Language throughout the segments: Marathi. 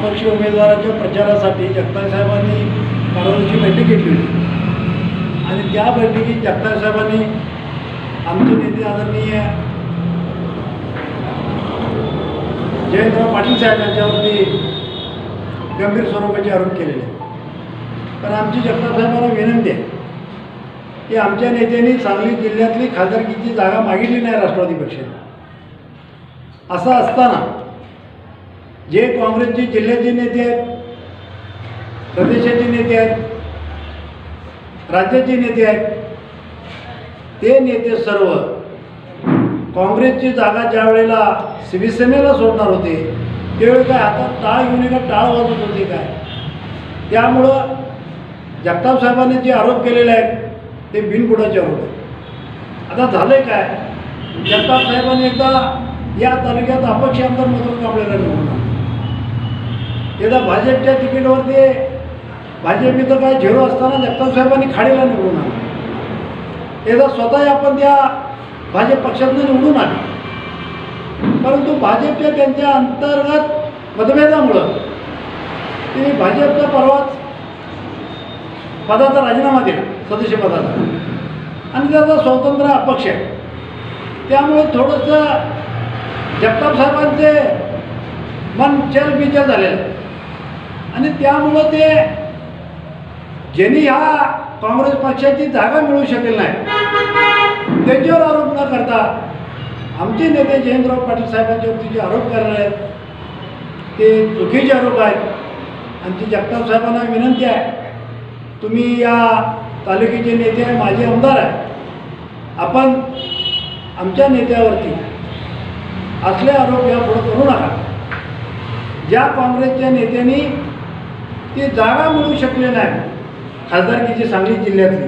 अपक्ष उमेदवाराच्या प्रचारासाठी जगताप साहेबांनी परवाची बैठक घेतली होती. आणि त्या बैठकीत जगताप साहेबांनी आमचे नेते आदरणीय जयंतराव पाटील साहेब यांच्यावरती गंभीर स्वरूपाचे आरोप केलेले. पण आमची जगताप साहेबांना विनंती आहे की आमच्या नेत्यांनी सांगली जिल्ह्यातली खासदारकीची जागा मागितली नाही राष्ट्रवादी पक्षाने. असं असताना जे काँग्रेसचे जिल्ह्याचे नेते आहेत प्रदेशाचे नेते आहेत राज्याचे नेते आहेत ते नेते सर्व काँग्रेसची जागा ज्या वेळेला शिवसेनेला सोडणार होते त्यावेळी काय आता टाळ घेऊन का टाळ वाजवत होते काय? त्यामुळं जगताप साहेबांनी जे आरोप केलेले आहेत ते बिनबुडाचे आरोप आहेत. आता झालंय काय? जगताप साहेबांनी एकदा या तालुक्यात अपक्ष आमदार मधून कापलेला निवडणार एकदा भाजपच्या तिकीटवर ते भाजप काय झेरो असताना जगताप साहेबांनी खाडीला निवडून आला एकदा स्वतः आपण त्या भाजप पक्षातून निवडून आले. परंतु भाजपच्या त्यांच्या अंतर्गत मतभेदामुळं त्यांनी भाजपचा परवाच पदाचा राजीनामा दिला सदस्य पदाचा. आणि त्याचा स्वतंत्र अपक्ष आहे. त्यामुळे थोडंसं जगताप साहेबांचे मन चल बिचल झालेलं आणि त्यामुळं ते ज्यांनी ह्या काँग्रेस पक्षाची जागा मिळू शकेल नाही त्यांच्यावर आरोप न करता आमचे नेते जयंतराव पाटील साहेबांच्यावरती जे आरोप करणार आहेत ते चुकीचे आरोप आहेत. आमची जगताप साहेबांना विनंती आहे तुम्ही या तालुक्याचे नेते आहे माझे आमदार आहे. आपण आमच्या नेत्यावरती असले आरोप यापुढे करू नका. ज्या काँग्रेसच्या नेत्यांनी ती जागा मिळू शकले नाही. खासदारकीची सांगली जिल्ह्यातली.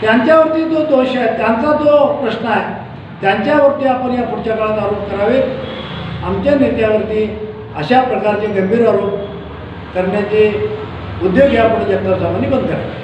त्यांच्यावरती जो दोष आहे त्यांचा जो प्रश्न आहे त्यांच्यावरती आपण या पुढच्या काळात आरोप करावेत. आमच्या नेत्यावरती अशा प्रकारचे गंभीर आरोप करण्याचे उद्योग यापुढे जगदार साहेबांनी बंद करावे.